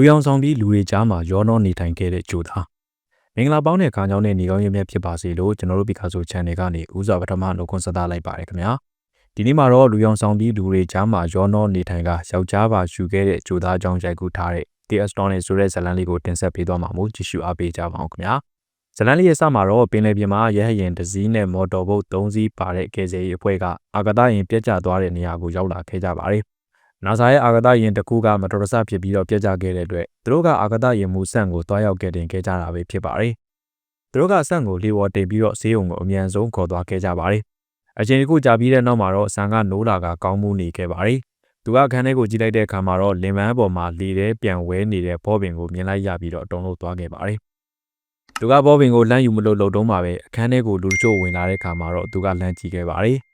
လူရောင်ဆောင်ပြီးလူတွေကြားမှာရောနှောနေထိုင်ခဲ့တဲ့ဂျိုသားမင်္ဂလာပေါင်းတဲ့ခါကြောင်းနဲ့နေကောင်းရမြတ်ဖြစ်ပါစေလို့ကျွန်တော်တို့ပီကာဆို channel ကနေဦးစွာပထမနှုတ်ခွန်းဆက်သလိုက်ပါတယ်ခင်ဗျာဒီနေ့မှာတော့လူရောင်ဆောင်ပြီးလူတွေကြားမှာရောနှောနေထိုင်ကယောက်ျားပါယူခဲ့တဲ့ဂျိုသားအကြောင်းရိုက်ကူးထားတဲ့ The Astronaut ဆိုတဲ့ဇာတ်လမ်းလေးကိုတင်ဆက်ပေးသွားမှာမို့ကြည့်ရှုအားပေးကြပါအောင်ခင်ဗျာဇလန်လေးရဲ့စမှာတော့ပင်လယ်ပြင်မှာရဟရင်တစည်းနဲ့မော်တော်ဘုတ်၃စီးပါတဲ့ကယ်ဆယ်ရေးအဖွဲ့ကအာကာသယာဉ်ပြက်ကျသွားတဲ့နေရာကိုရောက်လာခဲ့ကြပါတယ်။ NASA ရဲ့အာကာသယာဉ်တစ်ခုကမတော်တဆဖြစ်ပြီးတော့ပြက်ကျခဲ့တဲ့အတွက်သူတို့ကအာကာသယာဉ်မှူးဆန့်ကိုတွားရောက်ကယ်တင်ခဲ့ကြတာပဲဖြစ်ပါတယ်။သူတို့ကဆန့်ကိုလေဝေါ်တင်ပြီးတော့ဈေးုံကိုအမြန်ဆုံးခေါ်သွားခဲ့ကြပါတယ်။အချိန်တစ်ခုကြာပြီးတဲ့နောက်မှာတော့ဆန်ကနိုးလာကကောင်းမှုနေခဲ့ပါတယ်။သူကခန်းထဲကိုကြည့်လိုက်တဲ့အခါမှာတော့လင်မန်းပေါ်မှာလေထဲပြန်ဝဲနေတဲ့ဘောပင်ကိုမြင်လိုက်ရပြီးတော့တုံလို့သွားခဲ့ပါတယ်သူကဘောပင်ကိုလမ်းယူမလို့လှုပ်တုံးပါပဲအခန်းထဲကိုလူတချို့ဝင်လာတဲ့အခါမှာတော့သူကလမ်းကြည့်ခဲ့ပါတယ်။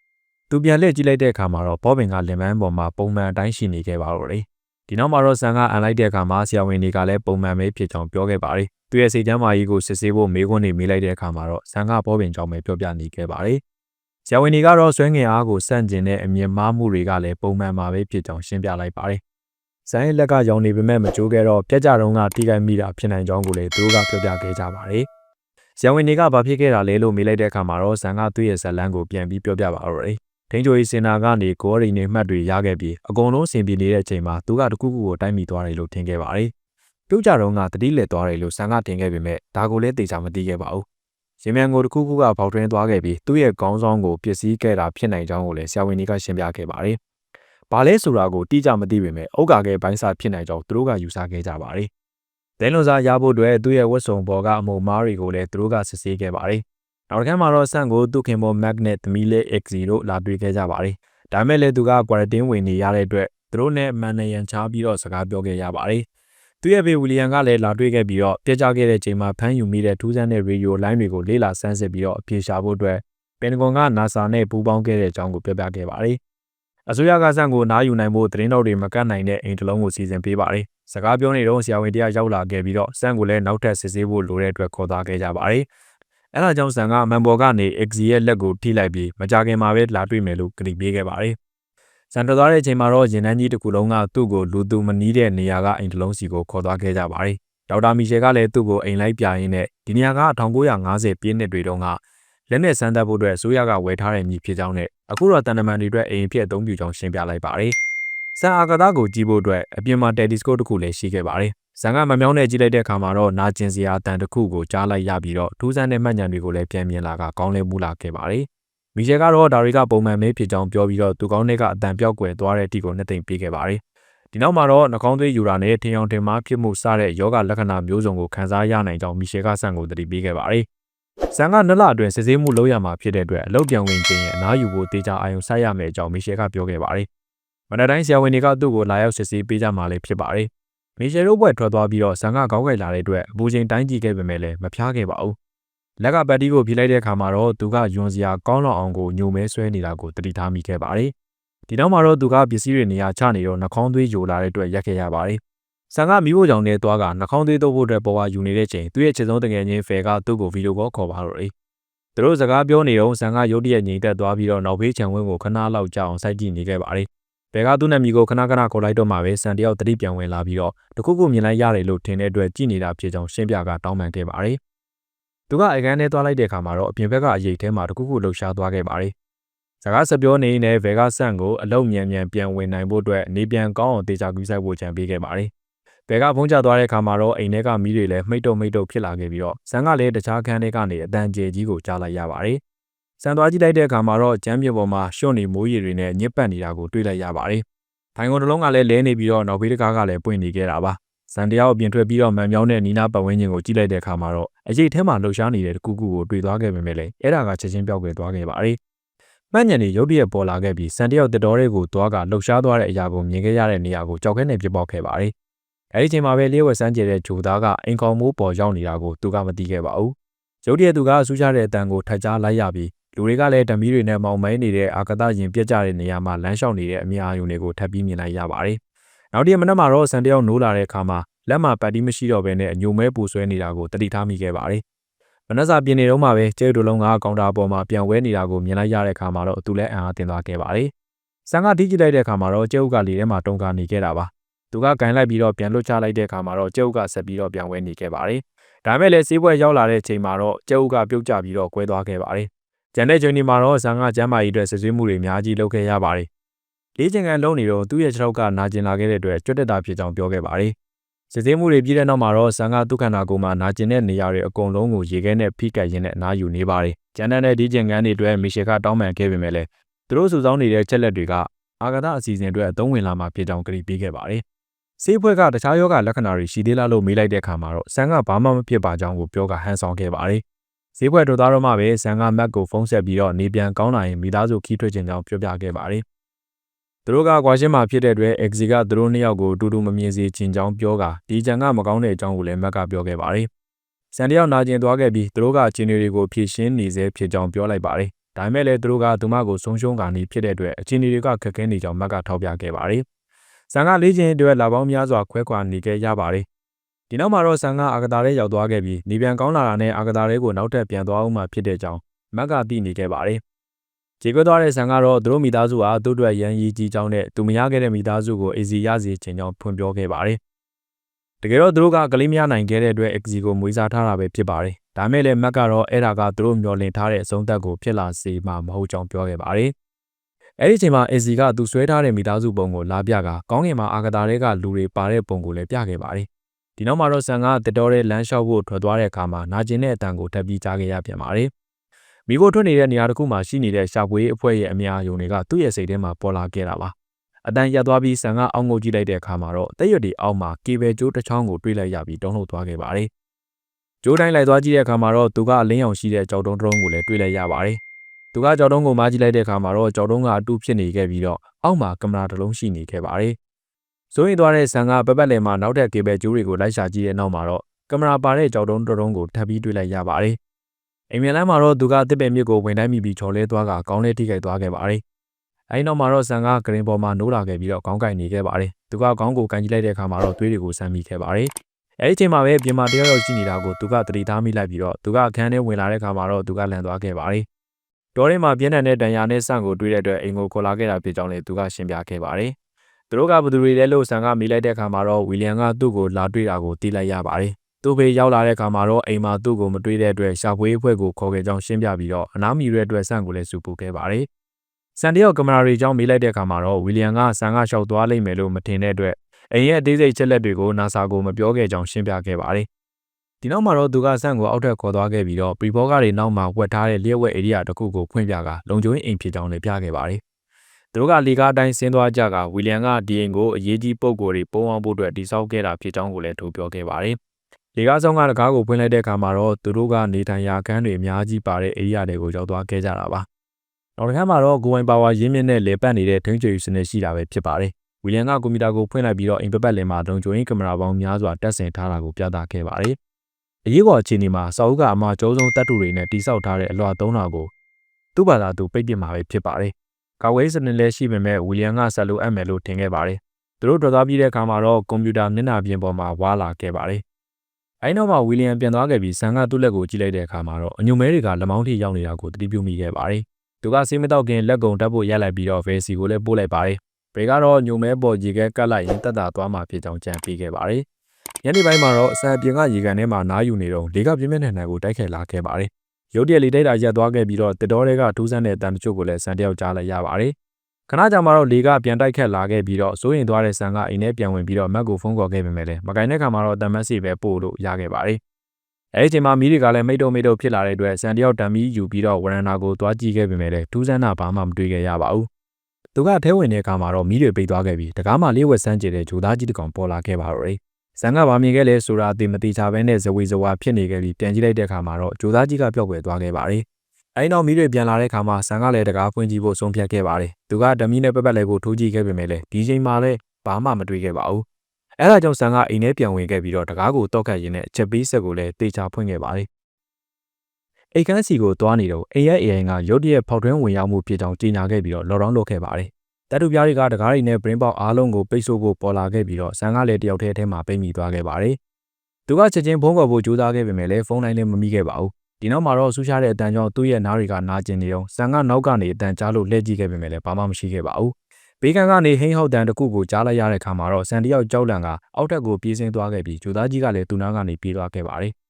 သူပြန်လှည့်ကြည့်လိုက်တဲ့အခါမှာတော့ဘောပင်ကလင်မန်းပေါ်မှာပုံမှန်အတိုင်းရှိနေခဲ့ပါတော့တယ်။ဒီနောက်မှာတော့ဆန်ကအန်လိုက်တဲ့အခါမှာဆရာဝန်တွေကလည်းပုံမှန်ပဲဖြစ်ကြောင်းပြောခဲ့ပါတယ်။သူရဲ့စိတ်ကြမ်းမာရေးကိုစစ်ဆေးဖို့မေးခွန်းတွေမေးလိုက်တဲ့အခါမှာတော့ဆန်ကဘောပင်ကြောင့်ပဲပြောပြနေခဲ့ပါတယ်။ဆရာဝန်တွေကတော့ဆွဲငင်အားကိုစန့်ကျင်တဲ့အမြင်မှားမှုတွေကလည်းပုံမှန်ပါပဲဖြစ်ကြောင်းရှင်းပြလိုက်ပါတယ်။ဇန်ရဲ့လက်ကရောင်နေပေမဲ့မကြိုးခဲ့တော့ပြက်ကြတုံးကထိခိုက်မိတာဖြစ်နိုင်ကြောင်းကိုလည်းသူတို့ကပြောပြခဲ့ကြပါတယ်။ဇန်ဝင်တွေကဘာဖြစ်ခဲ့တာလဲလို့မေးလိုက်တဲ့အခါမှာတော့ဇန်ကသူ့ရဲ့ဇက်လန်းကိုပြန်ပြီးပြောပြပါတော့တယ်။ ထိန်ချိုရီစင်နာကနေကိုရီနေမှတ်တွေရခဲ့ပြီးအကုန်လုံးဆင်ပြေနေတဲ့အချိန်မှာသူကတခုခုကိုတိုက်မိသွားတယ်လို့ထင်ခဲ့ပါတယ်။ပြုတ်ကြတုံးကတတိလက်သွားတယ်လို့ဇန်ကတင်ခဲ့ပေမဲ့ဒါကိုလည်းသိချာမသိခဲ့ပါဘူး။ရင်မြန်ကိုတခုခုကပေါက်ထွင်းသွားခဲ့ပြီးသူ့ရဲ့ခေါင်းဆောင်ကိုပစ္စည်းခဲ့တာဖြစ်နိုင်ကြောင်းကိုလည်းဆရာဝန်တွေကရှင်းပြခဲ့ပါတယ်။ဘာလဲဆိုတာကိုတိကျမသိပေမဲ့ဥက္ကာကဲဘိုင်းစာဖြစ်နိုင်ကြောင်းသူတို့ကယူဆခဲ့ကြပါတယ်။ဒဲလွန်စာရဖို့အတွက်သူ့ရဲ့ဝတ်စုံပေါ်ကအမုံမားတွေကိုလည်းသူတို့ကစစ်ဆေးခဲ့ပါတယ်။ နောက်တစ်ခါမှာတော့ဆန့်ကိုသူ့ခင်ပေါ်မက်ဂနက်သမီးလေး X တို့လာတွေ့ခဲ့ကြပါတယ်။ဒါမဲ့လည်းသူက quarantine ဝင်နေရတဲ့အတွက်သူတို့နဲ့မန်နယန်ချပြီးတော့စကားပြောခဲ့ရပါတယ်။သူ့ရဲ့ဖေဝီလီယံကလည်းလာတွေ့ခဲ့ပြီးတော့ပြစ်ကြခဲ့တဲ့ချိန်မှာဖမ်းယူမိတဲ့ထူးဆန်းတဲ့ရေဒီယိုလိုင်းတွေကိုလေ့လာဆန်းစစ်ပြီးတော့အပြေရှာဖို့အတွက်ပင်တဂွန်က NASA နဲ့ပူးပေါင်းခဲ့တဲ့အကြောင်းကိုပြောပြခဲ့ပါတယ်။အစိုးရကဆန့်ကိုနားယူနိုင်ဖို့သတင်းတော်တွေမကတ်နိုင်တဲ့အိမ်တစ်လုံးကိုစီစဉ်ပေးပါတယ်။စကားပြောနေတော့ဆရာဝန်တယောက်ရောက်လာခဲ့ပြီးတော့ဆန့်ကိုလည်းနောက်ထပ်စစ်ဆေးဖို့လိုတဲ့အတွက်ခေါ်သွားခဲ့ကြပါတယ်။ အဲဒါကြောင့်ဆန်ကအမန်ဘော်ကနေ X ရဲ့လက်ကိုထိလိုက်ပြီးမကြခင်မှာပဲလာတွေ့မယ်လို့ကတိပေးခဲ့ပါတယ်။ဆန်တော်သွားတဲ့အချိန်မှာတော့ရင်နှန်းကြီးတစ်ခုလုံးကသူ့ကိုလူသူမနီးတဲ့နေရာကအိမ်တစ်လုံးစီကိုခေါ်သွားခဲ့ကြပါတယ်။ဒေါက်တာမီရှယ်ကလည်းသူ့ကိုအိမ်လိုက်ပြရင်းနဲ့ဒီနေရာက1950ပြည့်နှစ်တွေတုန်းကလက်နဲ့စမ်းသပ်ဖို့အတွက်အစိုးရကဝယ်ထားတဲ့မြေဖြစ်ကြောင်းနဲ့အခုတော့တန်တမန်တွေအတွက်အိမ်ဖြစ်အသုံးပြုကြောင်းရှင်းပြလိုက်ပါတယ်။ဆန်အာကာသကိုကြည့်ဖို့အတွက်အပြင်မှာတယ်လီစကုပ်တစ်ခုလည်းရှိခဲ့ပါတယ်။ ဆန်ကမမြောင်းနဲ့ကြည့်လိုက်တဲ့အခါမှာတော့နာကျင်စရာအတန်တစ်ခုကိုကြားလိုက်ရပြီးတော့ထူးဆန်းတဲ့မှတ်ဉာဏ်တွေကိုလည်းပြန်မြင်လာကကောင်းလဲမှုလာခဲ့ပါတယ်။မီရှယ်ကတော့ဒါတွေကပုံမှန်ပဲဖြစ်ကြောင်းပြောပြီးတော့သူကောင်းတဲ့ကအတန်ပြောက်ကွယ်သွားတဲ့အထိကိုနှစ်သိမ့်ပေးခဲ့ပါတယ်။ဒီနောက်မှာတော့နှာခေါင်းသွေးယူတာနဲ့ထင်အောင်ထင်မှားဖြစ်မှုစတဲ့ယောဂလက္ခဏာမျိုးစုံကိုခန်းစားရနိုင်ကြောင်းမီရှယ်ကဆန်ကိုသတိပေးခဲ့ပါတယ်။ဆန်ကနှစ်လအတွင်းစစ်ဆေးမှုလုပ်ရမှာဖြစ်တဲ့အတွက်အလုပ်ပြန်ဝင်ခြင်းရဲ့အနားယူဖို့တေချာအာရုံစိုက်ရမယ်အကြောင်းမီရှယ်ကပြောခဲ့ပါတယ်။မနက်တိုင်းဆရာဝန်တွေကသူ့ကိုလာရောက်စစ်ဆေးပေးကြမှာလည်းဖြစ်ပါတယ်။ မီရှယ်တို့ဘွဲ့ထွက်သွားပြီးတော့ဆန်ကခေါင်းကိုက်လာတဲ့အတွက်အပူချိန်တိုင်းကြည့်ခဲ့ပေမဲ့လည်းမဖျားခဲ့ပါဘူး။လက်ကပတ်တီးကိုဖြိလိုက်တဲ့အခါမှာတော့သူကယွန်စရာကောင်းလောက်အောင်ကိုညိုမဲဆွဲနေတာကိုတတိထားမိခဲ့ပါတယ်။ဒီနောက်မှာတော့သူကပစ္စည်းတွေနေရာချနေတော့နှာခေါင်းသွေးယိုလာတဲ့အတွက်ရက်ခဲ့ရပါတယ်။ဆန်ကမိဖို့ကြောင့်နဲ့သွားကနှာခေါင်းသွေးတုပ်ဖို့အတွက်ပေါ်ဝါယူနေတဲ့ချိန်သူ့ရဲ့ချစ်ဆုံးတငယ်ချင်းဖယ်ကသူ့ကိုဗီဒီယိုကောခေါ်ပါတော့တယ်။သူတို့စကားပြောနေတော့ဆန်ကရုတ်တရက်ငြိမ်သက်သွားပြီးတော့နောက်ဖေးချံဝင်းကိုခဏလောက်ကြာအောင်စိုက်ကြည့်နေခဲ့ပါတယ်။ ဖယ်ကသူ့နာမည်ကိုခဏခဏခေါ်လိုက်တော့မှပဲဆန်တယောက်တတိပြန်ဝင်လာပြီးတော့တခုခုမြင်လိုက်ရတယ်လို့ထင်တဲ့အတွက်ကြည့်နေတာဖြစ်ကြောင်းရှင်းပြကတောင်းပန်ခဲ့ပါတယ်။သူကအကန်းထဲသွားလိုက်တဲ့အခါမှာတော့အပြင်ဘက်ကအရေးထဲမှာတခုခုလှုပ်ရှားသွားခဲ့ပါတယ်။စကားစပြောနေနေဗေဂါဆန်ကိုအလုံးမြန်မြန်ပြန်ဝင်နိုင်ဖို့အတွက်နေပြန်ကောင်းအောင်တေချာကူးဆိုင်ဖို့ကြံပေးခဲ့ပါတယ်။ဘဲကဖုံးချသွားတဲ့အခါမှာတော့အိမ်ထဲကမီးတွေလည်းမှိတ်တုံမှိတ်တုံဖြစ်လာခဲ့ပြီးတော့ဇန်ကလည်းတခြားခန်းတွေကနေအတန်ကျဲကြီးကိုကြားလိုက်ရပါတယ်။ ဇန်သွားကြည့်လိုက်တဲ့အခါမှာတော့ကျမ်းမြေပေါ်မှာရှွန့်နေမိုးရီတွေနဲ့ညစ်ပတ်နေတာကိုတွေ့လိုက်ရပါတယ်။ထိုင်ကုန်တစ်လုံးကလည်းလဲနေပြီးတော့နောက်ဘေးတစ်ကားကလည်းပွင့်နေခဲ့တာပါ။ဇန်တရားကိုပြင်ထွက်ပြီးတော့မန်မြောင်းတဲ့နီနာပတ်ဝန်းကျင်ကိုကြည့်လိုက်တဲ့အခါမှာတော့အရေးထဲမှာလှုပ်ရှားနေတဲ့တကူကူကိုတွေ့သွားခဲ့ပေမဲ့လည်းအဲ့ဒါကချက်ချင်းပြောက်ကွယ်သွားခဲ့ပါတယ်။မှန်ညံနေရုတ်တရက်ပေါ်လာခဲ့ပြီးစန်တယောက်တတော်တွေကိုသွားကလှုပ်ရှားသွားတဲ့အရာကိုမြင်ခဲ့ရတဲ့နေရာကိုကြောက်ခဲနဲ့ပြစ်ပေါက်ခဲ့ပါတယ်အဲဒီချိန်မှာပဲလျှက်ဝက်စမ်းကျဲတဲ့ဂျိုသားကအိမ်ကောင်မိုးပေါ်ရောက်နေတာကိုသူကမသိခဲ့ပါဘူး။ရုတ်တရက်သူကဆူးချတဲ့အတန်ကိုထပ်ကြားလိုက်ရပြီး လူတွေကလည်းဓမီတွေနဲ့မောင်မဲနေတဲ့အာကသရင်ပြက်ကြတဲ့နေရာမှာလမ်းလျှောက်နေတဲ့အမြင်အာရုံတွေကိုထပ်ပြီးမြင်လိုက်ရပါတယ်။နောက်တရက်မနက်မှာတော့ဆန်တယောက်နိုးလာတဲ့အခါမှာလက်မှာပတ်တီးမရှိတော့ဘဲနဲ့အညိုမဲပူဆွဲနေတာကိုတတိထားမိခဲ့ပါတယ်။မနက်စာပြင်နေတော့မှပဲကျဲတို့လုံးကကောင်တာပေါ်မှာပြန်ဝဲနေတာကိုမြင်လိုက်ရတဲ့အခါမှာတော့သူလည်းအံ့အားသင့်သွားခဲ့ပါတယ်။ဆန်ကတီးကြည့်လိုက်တဲ့အခါမှာတော့ကျဲဥကလေထဲမှာတုံကာနေခဲ့တာပါ။သူကဂိုင်လိုက်ပြီးတော့ပြန်လွတ်ချလိုက်တဲ့အခါမှာတော့ကျုပ်ကဆက်ပြီးတော့ပြန်ဝဲနေခဲ့ပါတယ်ဒါမဲ့လည်းစေးပွဲရောက်လာတဲ့အချိန်မှာတော့ကျုပ်ကပြုတ်ကျပြီးတော့ကွဲသွားခဲ့ပါတယ် ကျန်တဲ့ချိန်ဒီမှာတော့ဆန်ကကျမ်းမာရေးအတွက်ဆွဆွေးမှုတွေအများကြီးလုပ်ခဲ့ရပါတယ်လေးချင်ကန်လုံးနေတော့သူ့ရဲ့ခြေထောက်ကနာကျင်လာခဲ့တဲ့အတွက်ကြွတ်တက်တာဖြစ်ကြောင်းပြောခဲ့ပါတယ်စစ်သေးမှုတွေပြီးတဲ့နောက်မှာတော့ဆန်ကဒုက္ခနာကိုမှနာကျင်တဲ့နေရာတွေအကုန်လုံးကိုရေခဲနဲ့ဖိကတ်ရင်းနဲ့အနားယူနေပါတယ်။ကျန်တဲ့ဒီကျင်ကန်တွေအတွက်မီရှယ်ကတောင်းပန်ခဲ့ပေမဲ့လည်းသူတို့စုဆောင်းနေတဲ့ချက်လက်တွေကအာဂါသအစီအစဉ်အတွက်အသုံးဝင်လာမှာဖြစ်ကြောင်းကြေညာပေးခဲ့ပါတယ်။ဆေးဖွဲ့ကတခြားယောဂလက္ခဏာတွေရှိသေးလားလို့မေးလိုက်တဲ့အခါမှာတော့ဆန်ကဘာမှမဖြစ်ပါကြောင်းကိုပြောကဟန်ဆောင်ခဲ့ပါတယ်။ ဈေးဖွဲ့တို့သားတော့မှပဲဆန်ကမက်ကိုဖုန်းဆက်ပြီးတော့နေပြန်ကောင်းလာရင်မိသားစုခီးထွက်ခြင်းကြောင်းပြောပြခဲ့ပါတယ်။သူတို့ကကွာရှင်းမှာဖြစ်တဲ့အတွက် exi ကသူတို့နှစ်ယောက်ကိုအတူတူမမြင်စေချင်ကြောင်းပြောကဒီကြံကမကောင်းတဲ့အကြောင်းကိုလည်းမက်ကပြောခဲ့ပါတယ်။ဆန်တယောက်နာကျင်သွားခဲ့ပြီးသူတို့ကခြေနေတွေကိုဖြည့်ရှင်းနေစေဖြစ်ကြောင်းပြောလိုက်ပါတယ်။ဒါပေမဲ့လည်းသူတို့ကသူမကိုဆုံးရှုံးကနေဖြစ်တဲ့အတွက်အခြေအနေတွေကခက်ခဲနေကြောင်းမက်ကထောက်ပြခဲ့ပါတယ်။ဆန်ကလေးချင်းအတွက်လာပေါင်းများစွာခွဲခွာနေခဲ့ရပါတယ်။ ဒီနောက်မှာတော့ဆန်ကအာဂတာရဲရောက်သွားခဲ့ပြီးနေပြန်ကောင်းလာတာနဲ့အာဂတာရဲကိုနောက်ထပ်ပြန်သွားအောင်မှဖြစ်တဲ့ကြောင်းမက်ကသိနေခဲ့ပါတယ်။ကြေကွဲသွားတဲ့ဆန်ကတော့သူတို့မိသားစုဟာသူ့အတွက်ရန်ရည်ကြီးကြောင်းနဲ့သူမရခဲ့တဲ့မိသားစုကိုအေစီရစီခြင်းကြောင့်ဖွင့်ပြောခဲ့ပါတယ်။တကယ်တော့သူတို့ကကလေးမရနိုင်ခဲ့တဲ့အတွက်အက်စီကိုမွေးစားထားတာပဲဖြစ်ပါတယ်။ဒါမဲ့လည်းမက်ကတော့အဲ့ဒါကသူတို့မျှော်လင့်ထားတဲ့အဆုံးသက်ကိုဖြစ်လာစေမှာမဟုတ်ကြောင်းပြောခဲ့ပါတယ်။အဲ့ဒီချိန်မှာအေစီကသူဆွဲထားတဲ့မိသားစုပုံကိုလာပြကကောင်းကင်မှာအာဂတာတွေကလူတွေပါတဲ့ပုံကိုလည်းပြခဲ့ပါတယ်။ ဒီနောက်မှာတော့ဆန်ကတတော်တဲ့လမ်းလျှောက်ဖို့ထွက်သွားတဲ့အခါမှာနာကျင်တဲ့အတန်ကိုထပ်ပြီးကြားခဲ့ရပြန်ပါတယ်။မိဖို့ထွက်နေတဲ့နေရာတစ်ခုမှာရှိနေတဲ့ရှာဖွေအဖွဲ့ရဲ့အများယုံတွေကသူ့ရဲ့စိတ်ထဲမှာပေါ်လာခဲ့တာပါအတန်ရက်သွားပြီးဆန်ကအောင်းငုတ်ကြည့်လိုက်တဲ့အခါမှာတော့တက်ရွက်တွေအောက်မှာကေဘယ်ကျိုးတစ်ချောင်းကိုတွေးလိုက်ရပြီးတုံးလို့သွားခဲ့ပါတယ်ကျိုးတိုင်းလိုက်သွားကြည့်တဲ့အခါမှာတော့သူကအလင်းရောင်ရှိတဲ့ကြောက်တုံးတုံးကိုလည်းတွေးလိုက်ရပါတယ်သူကကြောက်တုံးကိုမားကြည့်လိုက်တဲ့အခါမှာတော့ကြောက်တုံးကအတူဖြစ်နေခဲ့ပြီးတော့အောက်မှာကင်မရာတစ်လုံးရှိနေခဲ့ပါတယ် ဆိုရင်သွားတဲ့ဆန်ကပပတ်လည်မှာနောက်ထပ်ကေဘယ်ကျိုးတွေကိုလိုက်ရှာကြည့်တဲ့နောက်မှာတော့ကင်မရာပါတဲ့ကြောက်တုံးတုံးကိုထပ်ပြီးတွေးလိုက်ရပါတယ်အိမ်မြန်လမ်းမှာတော့သူကတစ်ပယ်မြစ်ကိုဝင်တိုင်းမိပြီးချော်လဲသွားကကောင်းလဲထိခိုက်သွားခဲ့ပါတယ်။အဲဒီနောက်မှာတော့ဆန်ကဂရင်ပေါ်မှာနိုးလာခဲ့ပြီးတော့ခေါင်းကိုက်နေခဲ့ပါတယ်။သူကခေါင်းကိုကန်ကြည့်လိုက်တဲ့အခါမှာတော့သွေးတွေကိုဆမ်းမိခဲ့ပါတယ်။အဲဒီချိန်မှာပဲပြင်မာတယောက်ယောက်ရှိနေတာကိုသူကတတိထားမိလိုက်ပြီးတော့သူကအခန်းထဲဝင်လာတဲ့အခါမှာတော့သူကလန်သွားခဲ့ပါတယ်။တော်ရင်မှာပြင်းထန်တဲ့ဒဏ်ရာနဲ့ဆန့်ကိုတွေးတဲ့အတွက်အိမ်ကိုခေါ်လာခဲ့တာဖြစ်ကြောင်းလည်းသူကရှင်းပြခဲ့ပါတယ်။ သူတို့ကဘသူတွေလဲလို့ဆန်ကမိလိုက်တဲ့အခါမှာတော့ဝီလျံကသူ့ကိုလာတွေ့တာကိုသိလိုက်ရပါတယ်သူ့ဘေးရောက်လာတဲ့အခါမှာတော့အိမ်မှာသူ့ကိုမတွေ့တဲ့အတွက်ရှာဖွေအဖွဲ့ကိုခေါ်ခဲ့ကြောင်းရှင်းပြပြီးတော့အနားမီတဲ့အတွက်ဆန်ကိုလည်းစူပူခဲ့ပါတယ်။ဆန်တယောက်ကင်မရာတွေကြောင်းမေးလိုက်တဲ့အခါမှာတော့ဝီလျံကဆန်ကရှောက်သွားလိမ့်မယ်လို့မထင်တဲ့အတွက်အိမ်ရဲ့အသေးစိတ်ချက်လက်တွေကို NASA ကိုမပြောခဲ့ကြောင်းရှင်းပြခဲ့ပါတယ်။ဒီနောက်မှာတော့သူကဆန်ကိုအောက်ထပ်ခေါ်သွားခဲ့ပြီးတော့ပရီဘောကတွေနောက်မှာဝက်ထားတဲ့လျှက်ဝက်ဧရိယာတစ်ခုကိုဖွင့်ပြကလုံခြုံရေးအိမ်ဖြစ်ကြောင်းလည်းပြခဲ့ပါတယ်။ သူတို့ကလီကားအတိုင်းဆင်းသွားကြကဝီလျံကဒီအိမ်ကိုအရေးကြီးပုံကိုယ်တွေပုံအောင်ဖို့အတွက်တိစောက်ခဲ့တာဖြစ်ကြောင်းကိုလည်းထုတ်ပြောခဲ့ပါတယ်။လေကားဆောင်ကတကားကိုဖွင့်လိုက်တဲ့အခါမှာတော့သူတို့ကနေထိုင်ရာခန်းတွေအများကြီးပါတဲ့အေးရတွေကိုရောက်သွားခဲ့ကြတာပါ။နောက်တစ်ခါမှာတော့ကိုဝိုင်ပါဝါရင်းမြစ်နဲ့လေပတ်နေတဲ့ထိန်းချုပ်စနစ်ရှိတာပဲဖြစ်ပါတယ်။ဝီလျံကကွန်ပျူတာကိုဖွင့်လိုက်ပြီးတော့အိမ်ပပတ်လင်မှာလုံခြုံရေးကင်မရာပေါင်းများစွာတက်ဆင်ထားတာကိုပြသခဲ့ပါတယ်။အရေးပေါ်အခြေအနေမှာစာအုပ်ကအမှားကျုံးဆုံးတပ်တူတွေနဲ့တိစောက်ထားတဲ့အလွှာသုံးတာကိုသူ့ဘာသာသူပိတ်ပစ်မှာပဲဖြစ်ပါတယ်။ ကာဝေးစနစ်လည်းရှိပေမဲ့ဝီလျံကဆက်လို့အပ်မယ်လို့ထင်ခဲ့ပါတယ်။သူတို့ထွက်သွားပြီးတဲ့အခါမှာတော့ကွန်ပျူတာမျက်နှာပြင်ပေါ်မှာဝါလာခဲ့ပါတယ်။အဲဒီနောက်မှာဝီလျံပြန်သွားခဲ့ပြီးဆန်ကသူ့လက်ကိုကြည့်လိုက်တဲ့အခါမှာတော့အညုံမဲတွေကလက်မောင်းထိရောက်နေတာကိုသတိပြုမိခဲ့ပါတယ်။သူကဆေးမတော့ခင်လက်ကုံတက်ဖို့ရက်လိုက်ပြီးတော့ဗယ်စီကိုလည်းပို့လိုက်ပါတယ်။ဘေကတော့ညုံမဲပေါ်ရေခဲကတ်လိုက်ရင်တက်တာသွားမှဖြစ်ကြောင်းကြံပေးခဲ့ပါတယ်။ညနေပိုင်းမှာတော့အဆန်ပြင်ကရေကန်ထဲမှာနားယူနေတော့လေကပြင်းပြင်းထန်ထန်ကိုတိုက်ခိုက်လာခဲ့ပါတယ်။ ရုတ်တရက်လေးတိုက်တာရက်သွားခဲ့ပြီးတော့တတော်တွေကထူးဆန်းတဲ့အတန်တချို့ကိုလည်းဆန်တယောက်ကြားလိုက်ရပါတယ်ခဏကြာမှတော့လေကပြန်တိုက်ခတ်လာခဲ့ပြီးတော့စိုးရင်သွားတဲ့ဆန်ကအိမ်ထဲပြန်ဝင်ပြီးတော့မက်ကိုဖုန်းခေါ်ခဲ့ပေမဲ့လည်းမကင်တဲ့ခါမှာတော့တမက်စီပဲပို့လို့ရခဲ့ပါတယ်။အဲဒီချိန်မှာမီးတွေကလည်းမိတ်တုံမိတ်တုံဖြစ်လာတဲ့အတွက်ဆန်တယောက်တံမီးယူပြီးတော့ဝရန်နာကိုသွားကြည့်ခဲ့ပေမဲ့လည်းထူးဆန်းတာဘာမှမတွေ့ခဲ့ရပါဘူး။သူကထဲဝင်တဲ့အခါမှာတော့မီးတွေပိတ်သွားခဲ့ပြီးတကားမှလေးဝက်ဆန်းကျတဲ့ဂျိုသားကြီးတစ်ကောင်ပေါ်လာခဲ့ပါတော့တယ်။ ဆန်ကဘာမြင်ခဲ့လဲဆိုတာအသိမသိချဘဲနဲ့ဇဝေဇဝါဖြစ်နေခဲ့ပြီးပြန်ကြည့်လိုက်တဲ့အခါမှာတော့ဂျိုသားကြီးကပျောက်ကွယ်သွားခဲ့ပါတယ်။အဲဒီနောက်မီးတွေပြန်လာတဲ့အခါမှာဆန်ကလည်းတကားဖွင့်ကြည့်ဖို့ဆုံးဖြတ်ခဲ့ပါတယ်။သူကဓမီနဲ့ပက်ပက်လဲကိုထိုးကြည့်ခဲ့ပေမဲ့လည်းဒီချိန်မှာလည်းဘာမှမတွေ့ခဲ့ပါဘူး။အဲဒါကြောင့်ဆန်ကအိမ်ထဲပြန်ဝင်ခဲ့ပြီးတော့တကားကိုတောက်ခတ်ရင်းနဲ့ချက်ပေးဆက်ကိုလည်းတေချာဖွင့်ခဲ့ပါတယ်။အိတ်ကန်းစီကိုသွားနေတော့အိမ်ရဲ့အိမ်ကရုတ်တရက်ဖောက်ထွင်းဝင်ရောက်မှုဖြစ်ကြောင်းကြေညာခဲ့ပြီးတော့လော်ဒေါင်းလုပ်ခဲ့ပါတယ်။ တပ်တူပြားတွေကတကားတွေနဲ့ brain box အားလုံးကိုပိတ်ဆို့ဖို့ပေါ်လာခဲ့ပြီးတော့ဆန်ကလည်းတယောက်တည်းထဲမှာပိတ်မိသွားခဲ့ပါတယ်။သူကချက်ချင်းဖုန်းခေါ်ဖို့ကြိုးစားခဲ့ပေမဲ့လည်းဖုန်းလိုင်းလည်းမမိခဲ့ပါဘူးဒီနောက်မှာတော့ဆူရှားတဲ့အတန်ကြောင့်သူ့ရဲ့နားတွေကနာကျင်နေတော့ဆန်ကနောက်ကနေအတန်ကြားလို့လှည့်ကြည့်ခဲ့ပေမဲ့လည်းဘာမှမရှိခဲ့ပါဘူးဘေးကန်ကနေဟိန်းဟောက်တန်တစ်ခုကိုကြားလိုက်ရတဲ့ခါမှာတော့ဆန်တယောက်ကြောက်လန့်ကအောက်ထက်ကိုပြေးဆင်းသွားခဲ့ပြီးဂျိုသားကြီးကလည်းသူ့နားကနေပြေးသွားခဲ့ပါတယ်။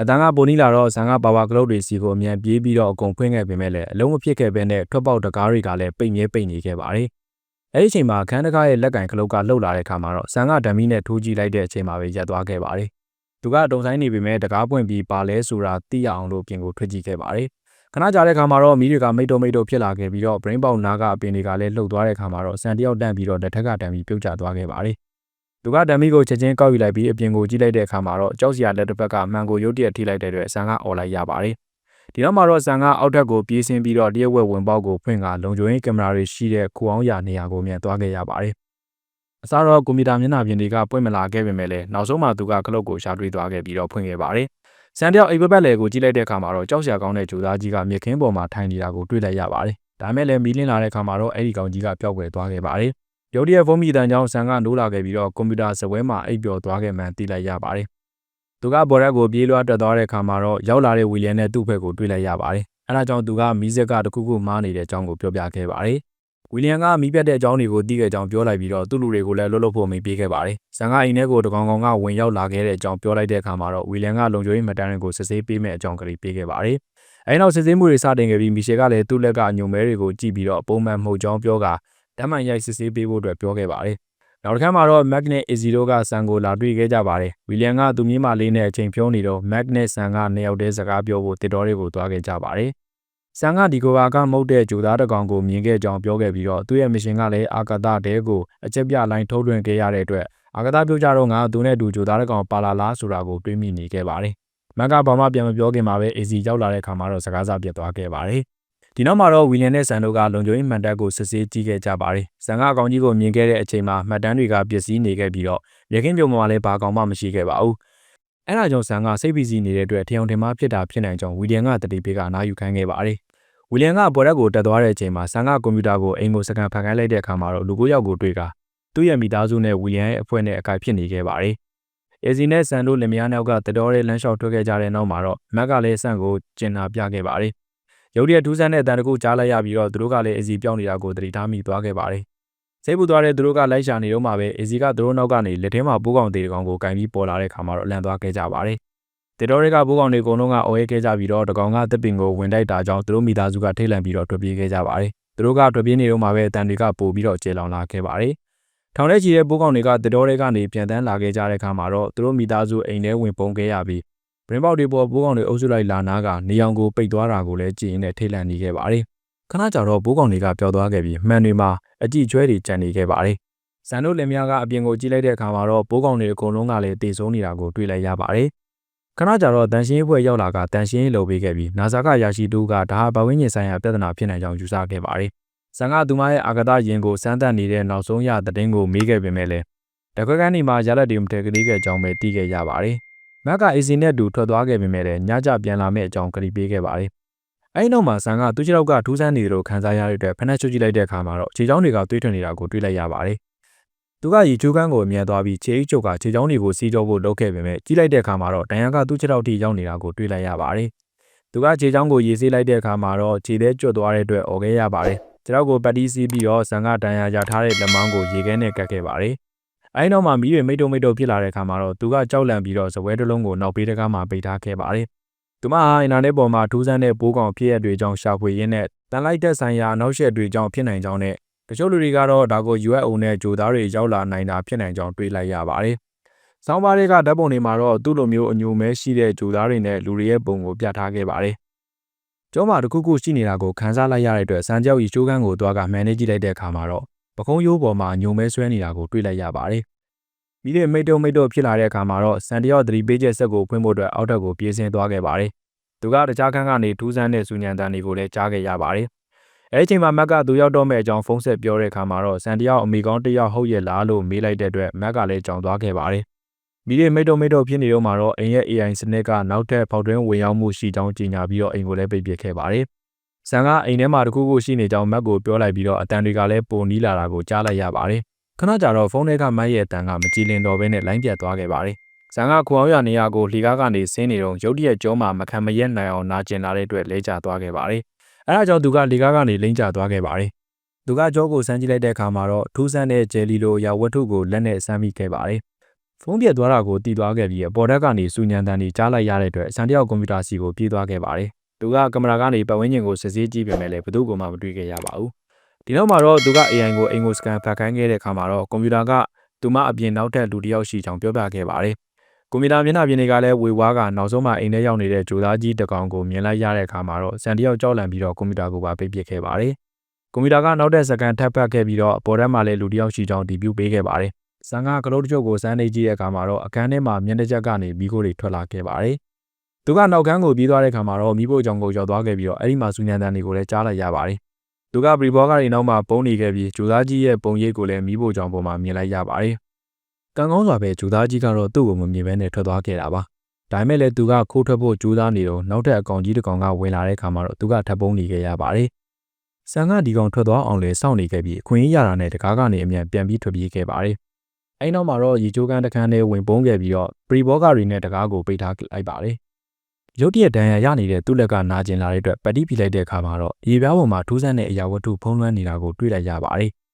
အတန်ကပိုနီးလာတော့ဆန်ကပါဝါကလုတ်တွေစီကိုအမြန်ပြေးပြီးတော့အကုန်ဖွင့်ခဲ့ပေမဲ့လည်းအလုံးမဖြစ်ခဲ့ဘဲနဲ့ထွက်ပေါက်တကားတွေကလည်းပိတ်မြဲပိတ်နေခဲ့ပါတယ်။အဲဒီအချိန်မှာခန်းတကားရဲ့လက်ကင်ကလုတ်ကလှုပ်လာတဲ့ခါမှာတော့ဆန်ကဓမီနဲ့ထိုးကြည့်လိုက်တဲ့အချိန်မှာပဲရပ်သွားခဲ့ပါတယ်။သူကတုံဆိုင်နေပေမဲ့တကားပွင့်ပြီးပါလဲဆိုတာသိရအောင်လို့ပြင်ကိုထွက်ကြည့်ခဲ့ပါတယ်ခဏကြာတဲ့ခါမှာတော့မီးတွေကမိတ်တုံမိတ်တုံဖြစ်လာခဲ့ပြီးတော့ brain ပေါက်နားကအပင်တွေကလည်းလှုပ်သွားတဲ့ခါမှာတော့ဆန်တယောက်တန့်ပြီးတော့လက်ထက်ကတန်ပြီးပြုတ်ကျသွားခဲ့ပါတယ်။ သူကတံမီကိုချက်ချင်းကောက်ယူလိုက်ပြီးအပြင်ကိုကြည့်လိုက်တဲ့အခါမှာတော့ကြောက်စရာလက်တစ်ဖက်ကမှန်ကိုရုတ်တရက်ထိလိုက်တဲ့အတွက်ဆန်ကအော်လိုက်ရပါတယ်။ဒီတော့မှတော့ဆန်ကအောက်ထက်ကိုပြေးဆင်းပြီးတော့တရက်ဝက်ဝင်ပေါက်ကိုဖွင့်ကလုံခြုံရေးကင်မရာတွေရှိတဲ့ခုအောင်ရနေရာကိုမြန်သွားခဲ့ရပါတယ်။အစားတော့ကွန်ပျူတာမျက်နှာပြင်တွေကပွင့်မလာခဲ့ပေမဲ့လည်းနောက်ဆုံးမှသူကကလုတ်ကိုရှာတွေ့သွားခဲ့ပြီးတော့ဖွင့်ခဲ့ပါတယ်ဆန်တယောက်အိပ်ပပတ်လေကိုကြည့်လိုက်တဲ့အခါမှာတော့ကြောက်စရာကောင်းတဲ့ဂျိုသားကြီးကမြက်ခင်းပေါ်မှာထိုင်နေတာကိုတွေ့လိုက်ရပါတယ်။ဒါမဲ့လည်းမီးလင်းလာတဲ့အခါမှာတော့အဲ့ဒီကောင်ကြီးကပျောက်ကွယ်သွားခဲ့ပါတယ်။ ရုတ်တရက်ဖုန်းမီတန်ကြောင့်ဆန်ကနိုးလာခဲ့ပြီးတော့ကွန်ပျူတာစပွဲမှာအိပ်ပျော်သွားခဲ့မှန်းသိလိုက်ရပါတယ်။သူကဘော်ရက်ကိုပြေးလွှားတက်သွားတဲ့အခါမှာတော့ရောက်လာတဲ့ဝီလျံနဲ့သူ့ဘက်ကိုတွေ့လိုက်ရပါတယ်။အဲဒါကြောင့်သူကမီးစက်ကတခုခုမားနေတဲ့အကြောင်းကိုပြောပြခဲ့ပါတယ်။ဝီလျံကမီးပြတ်တဲ့အကြောင်းတွေကိုသိခဲ့ကြောင်းပြောလိုက်ပြီးတော့သူ့လူတွေကိုလည်းလွတ်လွတ်ဖို့မိပေးခဲ့ပါတယ်။ဆန်ကအိမ်ထဲကိုတကောင်ကောင်ကဝင်ရောက်လာခဲ့တဲ့အကြောင်းပြောလိုက်တဲ့အခါမှာတော့ဝီလျံကလုံခြုံရေးမတန်းတွေကိုစစ်ဆေးပေးမဲ့အကြောင်းကလေးပေးခဲ့ပါတယ်။အဲဒီနောက်စစ်ဆေးမှုတွေစတင်ခဲ့ပြီးမီရှယ်ကလည်းသူ့လက်ကအညုံမဲတွေကိုကြည့်ပြီးတော့ပုံမှန်မှုကြောင်းပြောက ဓာတ်မှန်ရိုက်စစ်ဆေးပေးဖို့အတွက်ပြောခဲ့ပါတယ်။နောက်တစ်ခါမှာတော့ Magnet A0 ကဆန်ကိုလာတွေ့ခဲ့ကြပါတယ်။ဝီလျံကသူ့မြေးမလေးနဲ့အချိန်ဖြုံးနေတော့ Magnet ဆန်ကနှစ်ယောက်တည်းစကားပြောဖို့တစ်တော်တွေကိုသွားခဲ့ကြပါတယ်။ဆန်ကဒီကိုဘာကမုတ်တဲ့ဂျိုသားတကောင်ကိုမြင်ခဲ့ကြောင်းပြောခဲ့ပြီးတော့သူ့ရဲ့မရှင်ကလည်းအာကာသတဲကိုအချက်ပြလိုင်းထုတ်လွှင့်ခဲ့ရတဲ့အတွက်အာကာသပြောကြတော့ငါသူနဲ့တူဂျိုသားတကောင်ပါလာလားဆိုတာကိုတွေးမိနေခဲ့ပါတယ်။မက်ကဘာမှပြန်မပြောခင်မှာပဲ AC ရောက်လာတဲ့ခါမှာတော့စကားစားပြတ်သွားခဲ့ပါတယ်။ ဒီနောက်မှာတော့ဝီလျံနဲ့ဆန်တို့ကလုံခြုံရေးမှန်တပ်ကိုစစ်ဆေးကြည့်ခဲ့ကြပါတယ်။ဆန်ကအကောင်ကြီးကိုမြင်ခဲ့တဲ့အချိန်မှာမှတ်တမ်းတွေကပျက်စီးနေခဲ့ပြီးတော့ရခင်ပြုံမှာလည်းဘာကောင်မှမရှိခဲ့ပါဘူး။အဲဒါကြောင့်ဆန်ကစိတ်ပီစီနေတဲ့အတွက်ထျောင်ထင်မှဖြစ်တာဖြစ်နိုင်ကြောင်းဝီလျံကတတိပေးကနားယူခိုင်းခဲ့ပါတယ်ဝီလျံကပေါ်ရက်ကိုတက်သွားတဲ့အချိန်မှာဆန်ကကွန်ပျူတာကိုအိမ်ကိုစကန်ဖန်ခိုင်းလိုက်တဲ့အခါမှာတော့လူကိုယောက်ကိုတွေ့ကသူ့ရဲ့မိသားစုနဲ့ဝီလျံရဲ့အဖွဲ့နဲ့အကိုက်ဖြစ်နေခဲ့ပါတယ်။အေဇီနဲ့ဆန်တို့လင်မယားနောက်ကတတော်ရဲ့လမ်းလျှောက်ထွက်ခဲ့ကြတဲ့နောက်မှာတော့မက်ကလည်းဆန်ကိုကျင်နာပြခဲ့ပါတယ်။ ရုတ်တရက်ထူးဆန်းတဲ့အတန်တကူကြားလိုက်ရပြီးတော့သူတို့ကလည်းအေဇီပြောင်းနေတာကိုသတိထားမိသွားခဲ့ပါတယ်။စိတ်ပူသွားတဲ့သူတို့ကလိုက်ရှာနေတော့မှပဲအေဇီကသူတို့နောက်ကနေလက်ထဲမှာပိုးကောင်သေးတကောင်ကိုကင်ပြီးပေါ်လာတဲ့ခါမှာတော့လန့်သွားခဲ့ကြပါတယ်တေတော်တွေကဘိုးကောင်တွေအကုန်လုံးကအော်ရဲခဲ့ကြပြီးတော့တကောင်ကတစ်ပင်ကိုဝင်တိုက်တာကြောင့်သူတို့မိသားစုကထိတ်လန့်ပြီးတော့ထွက်ပြေးခဲ့ကြပါတယ်။သူတို့ကထွက်ပြေးနေတော့မှပဲအတန်တွေကပို့ပြီးတော့ကျေလောင်လာခဲ့ပါတယ်။ထောင်ထဲချီတဲ့ဘိုးကောင်တွေကတေတော်တွေကနေပြန်တန်းလာခဲ့ကြတဲ့အခါမှာတော့သူတို့မိသားစုအိမ်ထဲဝင်ပုံခဲ့ရပြီး ဘရင်ပေါက်တွေပေါ်ဘိုးကောင်တွေအုပ်စုလိုက်လာနားကနေအောင်ကိုပိတ်သွားတာကိုလည်းကြည်ရင်နဲ့ထိတ်လန့်နေခဲ့ပါတယ်။ခဏကြာတော့ဘိုးကောင်တွေကပျောက်သွားခဲ့ပြီးမှန်တွေမှာအကြည့်ကျွဲတွေကြံနေခဲ့ပါတယ်။ဇန်တို့လင်မယားကအပြင်ကိုကြည့်လိုက်တဲ့အခါမှာတော့ဘိုးကောင်တွေအကုန်လုံးကလည်းတေဆုံးနေတာကိုတွေ့လိုက်ရပါတယ်။ခဏကြာတော့တန်ရှင်းရေးဘွဲရောက်လာကတန်ရှင်းရေးလုပ်ပေးခဲ့ပြီးနာဇာကရာရှိတူကဒါဟာဘဝင်းကျင်ဆိုင်ရာပြဿနာဖြစ်နိုင်ကြောင်းယူဆခဲ့ပါတယ်။ဆန်ကသူမရဲ့အာဂတရင်ကိုစမ်းသပ်နေတဲ့နောက်ဆုံးရသတင်းကိုမေးခဲ့ပေမဲ့လည်းတခွက်ကန်ဒီမှာရလက်တွေမထက်ကလေးခဲ့ကြောင်းပဲသိခဲ့ရပါတယ်။ မက်ကအေစီနဲ့တူထွက်သွားခဲ့ပေမဲ့လည်းညကြပြန်လာမဲ့အကြောင်းကတိပေးခဲ့ပါတယ်။အဲဒီနောက်မှာဆန်ကသူ့ခြေထောက်ကထူးဆန်းနေတယ်လို့ခံစားရတဲ့အတွက်ဖက်နှက်ချွတ်ကြည့်လိုက်တဲ့အခါမှာတော့ခြေချောင်းတွေကသွေးထွင်နေတာကိုတွေ့လိုက်ရပါတယ်သူကရေချိုးကန်းကိုအမြန်သွားပြီးခြေအိတ်ချုပ်ကခြေချောင်းတွေကိုစီးကြောဖို့လုပ်ခဲ့ပေမဲ့ကြီးလိုက်တဲ့အခါမှာတော့တန်ရန်ကသူ့ခြေထောက်ထိရောက်နေတာကိုတွေ့လိုက်ရပါတယ်။သူကခြေချောင်းကိုရေဆေးလိုက်တဲ့အခါမှာတော့ခြေသေးကျွတ်သွားတဲ့အတွက်អော်ခဲ့ရပါတယ်။ခြေထောက်ကိုပတ်တီးစီးပြီးတော့ဇန်ကတန်ရရထားတဲ့လက်မောင်းကိုရေခဲနဲ့ကတ်ခဲ့ပါတယ်။ အဲဒီနောက်မှာမီးတွေမိတ်တုံမိတ်တုံဖြစ်လာတဲ့အခါမှာတော့သူကကြောက်လန့်ပြီးတော့ဇပွဲတစ်လုံးကိုနောက်ပေးတကားမှာပိတ်ထားခဲ့ပါတယ်။သူမဟာအင်တာနက်ပေါ်မှာထူးဆန်းတဲ့ပိုးကောင်ဖြစ်ရတွေကြောင့်ရှာဖွေရင်းနဲ့တန်လိုက်တဲ့ဆိုင်ရာအနောက်ရှက်တွေကြောင့်ဖြစ်နိုင်ကြောင်းနဲ့တချို့လူတွေကတော့ဒါကို UFO နဲ့ဂျိုသားတွေရောက်လာနိုင်တာဖြစ်နိုင်ကြောင်းတွေးလိုက်ရပါတယ်။ဆောင်းပါးတွေကဓာတ်ပုံတွေမှာတော့သူ့လိုမျိုးအညိုမဲရှိတဲ့ဂျိုသားတွေနဲ့လူတွေရဲ့ပုံကိုပြထားခဲ့ပါတယ်။ကျောင်းမှာတခုခုရှိနေတာကိုခန်းစားလိုက်ရတဲ့အတွက်စံကြောက်ရီချိုးကန်းကိုသွားကမှန်နေကြည့်လိုက်တဲ့အခါမှာတော့ ပကုံးရိုးပေါ်မှာညုံမဲဆွဲနေတာကိုတွေ့လိုက်ရပါတယ်။မိတဲ့မိတ်တုံမိတ်တုံဖြစ်လာတဲ့အခါမှာတော့စံတယောက်သတိပေးချက်ဆက်ကိုဖွင့်ဖို့အတွက်အောက်ထပ်ကိုပြေးဆင်းသွားခဲ့ပါတယ်။သူကတခြားခန်းကနေထူးဆန်းတဲ့စူညံတန်တွေကိုလည်းကြားခဲ့ရပါတယ်အဲဒီအချိန်မှာမက်ကသူရောက်တော့မဲ့အကြောင်းဖုန်းဆက်ပြောတဲ့အခါမှာတော့စန်တယောက်အမိကောင်းတယောက်ဟုတ်ရဲ့လားလို့မေးလိုက်တဲ့အတွက်မက်ကလည်းကြောင်သွားခဲ့ပါတယ်။မိတွေမိတ်တုံမိတ်တုံဖြစ်နေတော့မှာတော့အိမ်ရဲ့ AI စနစ်ကနောက်ထပ်ဖောက်တွင်းဝင်ရောက်မှုရှိကြောင်းကြေညာပြီးတော့အိမ်ကိုလည်းပိတ်ပစ်ခဲ့ပါတယ်။ ဆန်ကအိမ်ထဲမှာတခုခုရှိနေကြောင်းမက်ကိုပြောလိုက်ပြီးတော့အတန်တွေကလည်းပုံနီးလာတာကိုကြားလိုက်ရပါတယ်။ခဏကြာတော့ဖုန်းထဲကမက်ရဲ့အတန်ကမကြည်လင်တော့ဘဲနဲ့လိုင်းပြတ်သွားခဲ့ပါတယ်။ဆန်ကခွန်အောင်ရနေရာကိုလှီကားကနေဆင်းနေတော့ရုတ်တရက်ကြောမှာမခံမရက်နိုင်အောင်နာကျင်လာတဲ့အတွက်လဲကျသွားခဲ့ပါတယ်။အဲဒါကြောင့်သူကလေကားကနေလိမ့်ကျသွားခဲ့ပါတယ်သူကကြောကိုစမ်းကြည့်လိုက်တဲ့အခါမှာတော့ထူးဆန်းတဲ့ဂျယ်လီလိုအရာဝတ္ထုကိုလက်နဲ့စမ်းမိခဲ့ပါတယ်ဖုန်းပြက်သွားတာကိုတည်သွားခဲ့ပြီးအပေါ်ဓာတ်ကနေစူညံတန်တွေကြားလိုက်ရတဲ့အတွက်ဆန်တယောက်ကွန်ပျူတာစီကိုပြေးသွားခဲ့ပါတယ် သူကကင်မရာကနေပတ်ဝန်းကျင်ကိုစစ်ဆေးကြည့်ပေမဲ့လည်းဘယ်သူမှမတွေ့ခဲ့ရပါဘူးဒီနောက်မှာတော့သူက AI ကိုအိမ်ကိုစကန်ဖတ်ခိုင်းခဲ့တဲ့အခါမှာတော့ကွန်ပျူတာကသူမအပြင်နောက်ထပ်လူတစ်ယောက်ရှိကြောင်းပြောပြခဲ့ပါတယ်ကွန်ပျူတာမျက်နှာပြင်တွေကလည်းဝေဝါးကနောက်ဆုံးမှအိမ်ထဲရောက်နေတဲ့ဂျိုသားကြီးတစ်ကောင်ကိုမြင်လိုက်ရတဲ့အခါမှာတော့စံတယောက်ကြောက်လန့်ပြီးတော့ကွန်ပျူတာကိုပါပိတ်ပစ်ခဲ့ပါတယ်။ကွန်ပျူတာကနောက်တဲ့စက္ကန့်ထပ်ပတ်ခဲ့ပြီးတော့အပေါ်ထပ်မှာလည်းလူတစ်ယောက်ရှိကြောင်းတည်ပြုပေးခဲ့ပါတယ်။စံကကလုတ်တချို့ကိုစမ်းနေကြည့်တဲ့အခါမှာတော့အခန်းထဲမှာမျက်နှာချက်ကနေမီးခိုးတွေထွက်လာခဲ့ပါတယ်။ သူကနောက်ခန်းကိုပြေးသွားတဲ့အခါမှာတော့မီးဖို့ကြောင်ကိုရောက်သွားခဲ့ပြီးတော့အဲ့ဒီမှာစူညံတန်တွေကိုလည်းကြားလိုက်ရပါတယ်။သူကပရီဘောကနေနောက်မှာပုံနေခဲ့ပြီးဂျိုသားကြီးရဲ့ပုံရိပ်ကိုလည်းမီးဖို့ကြောင်ပေါ်မှာမြင်လိုက်ရပါတယ်။ကံကောင်းစွာပဲဂျူသားကြီးကတော့သူ့ကိုမမြင်ဘဲနဲ့ထွက်သွားခဲ့တာပါ။ဒါပေမဲ့လည်းသူကခိုးထွက်ဖို့ကြိုးစားနေတော့နောက်ထပ်အကောင်ကြီးတစ်ကောင်ကဝင်လာတဲ့အခါမှာတော့သူကထပ်ပုံးနေခဲ့ရပါတယ်။ဆန်ကဒီကောင်ထွက်သွားအောင်လဲစောင့်နေခဲ့ပြီးအခွင့်အရေးရတာနဲ့တကားကနေအမြန်ပြန်ပြီးထွက်ပြေးခဲ့ပါတယ်။အဲဒီနောက်မှာတော့ရေချိုးကန်းတစ်ခန်းထဲဝင်ပုံးခဲ့ပြီးတော့ပရီဘောဂါရီနဲ့တကားကိုပိတ်ထားလိုက်ပါတယ်။ ရုတ်တရက်ဒဏ်ရာရနေတဲ့သူ့လက်ကနာကျင်လာတဲ့အတွက်ပတိပြလိုက်တဲ့အခါမှာတော့ရေပြားပေါ်မှာထူးဆန်းတဲ့အရာဝတ္ထုဖုံးလွှမ်းနေတာကိုတွေ့လိုက်ရပါတယ်။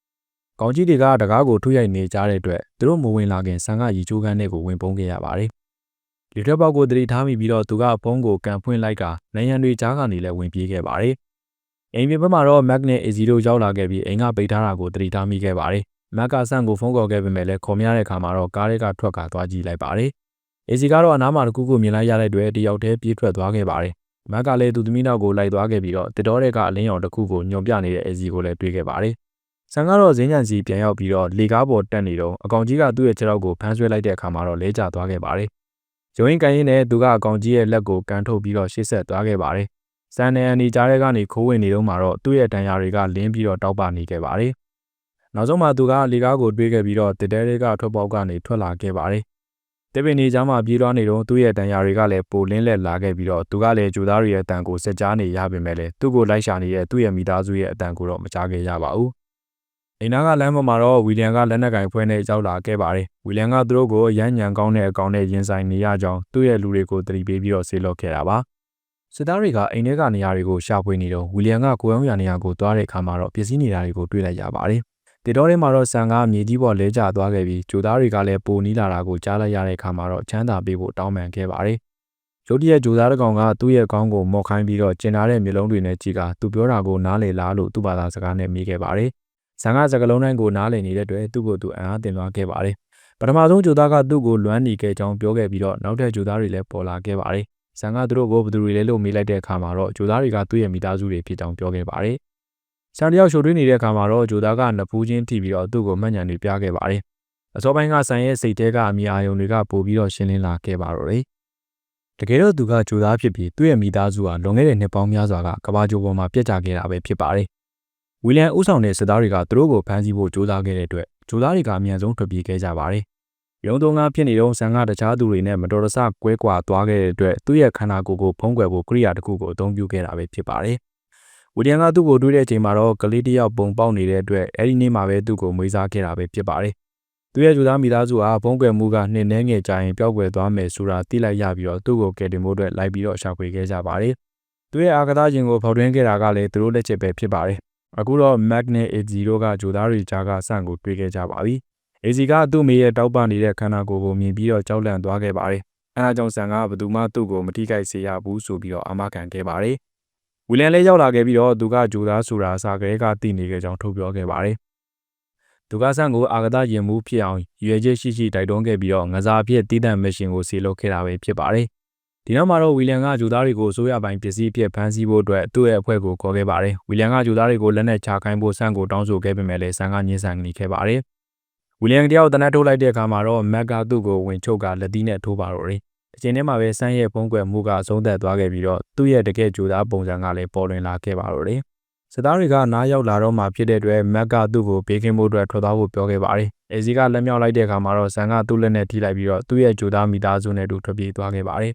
။ကောင်းကြီးတွေကတကားကိုထုရိုက်နေကြတဲ့အတွက်သူတို့မဝင်လာခင်ဆန်ကရီချိုးကန်းတွေကိုဝင်ပုန်းခဲ့ရပါတယ်။လေထွက်ပေါက်ကိုတတိထားမိပြီးတော့သူကဖုန်းကိုကန်ဖွင့်လိုက်ကနိုင်ရန်တွေကြားကနေလည်းဝင်ပြေးခဲ့ပါတယ်။အိမ်ပြင်ဘက်မှာတော့ Mac နဲ့ AC တို့ရောက်လာခဲ့ပြီးအိမ်ကပိတ်ထားတာကိုတတိထားမိခဲ့ပါတယ်။ Mac ကဆန်ကိုဖုန်းခေါ်ခဲ့ပေမဲ့လည်းခေါ်မရတဲ့အခါမှာတော့ကားတွေကထွက်ကာသွားကြည့်လိုက်ပါတယ်။ AC ကတော့အနားမှာတခုခုမြင်လိုက်ရတဲ့အတွက်တယောက်တည်းပြေးထွက်သွားခဲ့ပါတယ်။ Mac ကလည်းသူသမီးနောက်ကိုလိုက်သွားခဲ့ပြီးတော့တစ်တော်တဲ့ကအလင်းရောင်တစ်ခုကိုညွန်ပြနေတဲ့ AC ကိုလည်းတွေ့ခဲ့ပါတယ်ဆန်ကတော့ဈေးညံစီပြန်ရောက်ပြီးတော့လေကားပေါ်တက်နေတော့အကောင်ကြီးကသူ့ရဲ့ခြေထောက်ကိုဖမ်းဆွဲလိုက်တဲ့အခါမှာတော့လဲကျသွားခဲ့ပါတယ်။ရုံးရင်ကန်ရင်နဲ့သူကအကောင်ကြီးရဲ့လက်ကိုကန်ထုတ်ပြီးတော့ရှေ့ဆက်သွားခဲ့ပါတယ်။ဆန်နဲ့အန်ဒီကြားထဲကနေခိုးဝင်နေတော့မှတော့သူ့ရဲ့တန်ရာတွေကလင်းပြီးတော့တောက်ပနေခဲ့ပါတယ်။နောက်ဆုံးမှသူကလေကားကိုတွေးခဲ့ပြီးတော့တစ်တဲတွေကထွက်ပေါက်ကနေထွက်လာခဲ့ပါတယ်။ တပင်နေချာမှပြေးသွားနေတော့သူ့ရဲ့တန်ရာတွေကလည်းပိုလင်းလက်လာခဲ့ပြီးတော့သူကလည်းဂျူသားတွေရဲ့အတန်ကိုစက်ကြားနေရပေမဲ့လည်းသူ့ကိုလိုက်ရှာနေတဲ့သူ့ရဲ့မိသားစုရဲ့အတန်ကိုတော့မကြားခဲ့ရပါဘူး။အိမ်နာကလမ်းပေါ်မှာတော့ဝီလျံကလက်နက်ကင်ဖွဲနဲ့ရောက်လာခဲ့ပါတယ်။ဝီလျံကသူတို့ကိုအရန်ညံကောင်းတဲ့အကောင်နဲ့ရင်ဆိုင်နေရကြောင်းသူ့ရဲ့လူတွေကိုတတိပေးပြီးတော့ဆေးလော့ခဲ့တာပါ။စစ်သားတွေကအိမ်ထဲကနေရာတွေကိုရှာဖွေနေတော့ဝီလျံကကိုအောင်ရနေရာကိုသွားတဲ့အခါမှာတော့ပစ္စည်းနေတာတွေကိုတွေ့လိုက်ရပါတယ်။ တေတော်ထဲမှာတော့ဆန်ကမြေကြီးပေါ်လဲကျသွားခဲ့ပြီးဂျိုသားတွေကလည်းပိုနီးလာတာကိုကြားလိုက်ရတဲ့အခါမှာတော့ချမ်းသာပေးဖို့တောင်းပန်ခဲ့ပါတယ်။ရုတ်တရက်ဂျိုသားတကောင်ကသူ့ရဲ့ခေါင်းကိုမော့ခိုင်းပြီးတော့ကျင်လာတဲ့မျိုးလုံးတွေနဲ့ကြည့်ကသူပြောတာကိုနားလေလားလို့သူ့ဘာသာစကားနဲ့မေးခဲ့ပါတယ်။ဇန်ကစကလုံးတိုင်းကိုနားလည်နေတဲ့အတွက်သူ့ကိုသူအံ့အားတင်သွားခဲ့ပါတယ်။ပထမဆုံးဂျိုသားကသူ့ကိုလွမ်းနေခဲ့ကြောင်းပြောခဲ့ပြီးတော့နောက်ထပ်ဂျိုသားတွေလည်းပေါ်လာခဲ့ပါတယ်။ဇန်ကသူတို့ကိုဘယ်သူတွေလဲလို့မေးလိုက်တဲ့အခါမှာတော့ဂျိုသားတွေကသူ့ရဲ့မိသားစုတွေဖြစ်ကြောင်းပြောခဲ့ပါတယ်။ ဆန်တယောက်ရှို့တွင်းနေတဲ့အခါမှာတော့ဂျိုသားကနဖူးချင်းထိပြီးတော့သူ့ကိုမှတ်ညံတွေပြခဲ့ပါတယ်။အစောပိုင်းကဆန်ရဲ့စိတ်ထဲကအမိအာယုံတွေကပိုပြီးတော့ရှင်းလင်းလာခဲ့ပါတော့တယ်။တကယ်တော့သူကဂျိုသားဖြစ်ပြီးသူ့ရဲ့မိသားစုဟာလွန်ခဲ့တဲ့နှစ်ပေါင်းများစွာကကဘာဂျိုပေါ်မှာပြက်ကျခဲ့တာပဲဖြစ်ပါတယ်ဝီလျံဦးဆောင်တဲ့စစ်သားတွေကသူတို့ကိုဖမ်းဆီးဖို့ကြိုးစားခဲ့တဲ့အတွက်ကြိုးသားတွေကအမြန်ဆုံးထွက်ပြေးခဲ့ကြပါတယ်။ရုံးသုံးကားဖြစ်နေတော့ဆန်ကတခြားသူတွေနဲ့မတော်တဆကွဲကွာသွားခဲ့တဲ့အတွက်သူ့ရဲ့ခန္ဓာကိုယ်ကိုဖုံးကွယ်ဖို့ကိရိယာတစ်ခုကိုအသုံးပြုခဲ့တာပဲဖြစ်ပါတယ်။ ဝီလျံကသူ့ကိုတွေးတဲ့အချိန်မှာတော့ကလေးတစ်ယောက်ပုံပေါက်နေတဲ့အတွက်အဲဒီနေ့မှာပဲသူ့ကိုမွေးစားခဲ့တာပဲဖြစ်ပါတယ်။သူရဲ့ကြိုးသားမိသားစုဟာဖုံးကွယ်မှုကနှင်းနှဲငယ်ကြရင်ပျောက်ကွယ်သွားမယ်ဆိုတာသိလိုက်ရပြီးတော့သူ့ကိုကယ်တင်ဖို့အတွက်လိုက်ပြီးတော့ရှာဖွေခဲ့ကြပါတယ်။သူရဲ့အာကသခြင်းကိုဖောက်ထွင်းခဲ့တာကလည်းသူတို့လက်ချက်ပဲဖြစ်ပါတယ်။အခုတော့ Mac နဲ့ AZ တို့ကဂျိုသားတွေကြားကစန့်ကိုတွေ့ခဲ့ကြပါပြီ။ AZ ကသူ့မေရဲ့တောက်ပနေတဲ့ခန္ဓာကိုယ်ကိုမြင်ပြီးတော့ကြောက်လန့်သွားခဲ့ပါတယ်။အဲဒါကြောင့်ဆန်ကဘသူမှသူ့ကိုမထိခိုက်စေရဘူးဆိုပြီးတော့အာမခံခဲ့ပါတယ်။ ဝီလန်လည်းရောက်လာခဲ့ပြီးတော့သူကဂျိုသားဆိုတာအစားကလေးကတည်နေခဲ့ကြောင်းထုတ်ပြောခဲ့ပါတယ်။သူကဆန့်ကိုအာဂဒရင်မှုဖြစ်အောင်ရွေချက်ရှိရှိတိုက်တွန်းခဲ့ပြီးတော့ငစားဖြစ်တည်တံ့မရှင်ကိုဆေလုပ်ခဲ့တာပဲဖြစ်ပါတယ်။ဒီနောက်မှာတော့ဝီလျံကဂျူသားတွေကိုအစိုးရပိုင်းပစ္စည်းအဖြစ်ဖမ်းဆီးဖို့အတွက်သူ့ရဲ့အဖွဲ့ကိုခေါ်ခဲ့ပါတယ်။ဝီလျံကဂျူသားတွေကိုလက်နက်ချခိုင်းဖို့ဆန်ကိုတောင်းဆိုခဲ့ပေမဲ့လည်းဆန်ကညှင်းဆန်နေခဲ့ပါတယ်။ဝီလျံတယောက်တနက်ထုတ်လိုက်တဲ့အခါမှာတော့မက်ကသူ့ကိုဝင်ချုပ်ကလက်သီးနဲ့ထိုးပါတော့တယ်။ အချိန်ထဲမှာပဲဆန်ရဲ့ဖုံးကွယ်မှုကအဆုံးသက်သွားခဲ့ပြီးတော့သူ့ရဲ့တကယ်ဂျူသားပုံစံကလည်းပေါ်လွင်လာခဲ့ပါတော့တယ်။စစ်သားတွေကနားရောက်လာတော့မှဖြစ်တဲ့အတွက်မက်ကသူ့ကိုပေးခင်းဖို့အတွက်ထွက်သွားဖို့ပြောခဲ့ပါတယ်။အေဇီကလက်မြောက်လိုက်တဲ့အခါမှာတော့ဆန်ကသူ့လက်နဲ့ထိလိုက်ပြီးတော့သူ့ရဲ့ဂျူသားမိသားစုနဲ့တူထွက်ပြေးသွားခဲ့ပါတယ်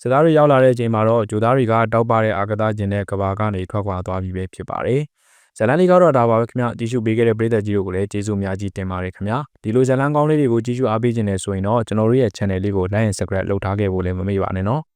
စစ်သားတွေရောက်လာတဲ့အချိန်မှာတော့ဂျိုသားတွေကတောက်ပတဲ့အာကသားကျင်တဲ့ကဘာကနေထွက်ခွာသွားပြီပဲဖြစ်ပါတယ်။ ဇလန်လေးကတော့ဒါပါပဲခင်ဗျာတီရှုပေးခဲ့တဲ့ပရိသတ်ကြီးတို့ကိုလည်းကျေးဇူးအများကြီးတင်ပါတယ်ခင်ဗျာဒီလိုဇလန်ကောင်းလေးတွေကိုကြည့်ရှုအားပေးခြင်းနဲ့ဆိုရင်တော့ကျွန်တော်တို့ရဲ့ channel လေးကို like and subscribe လုပ်ထားခဲ့ဖို့လည်းမမေ့ပါနဲ့နော်။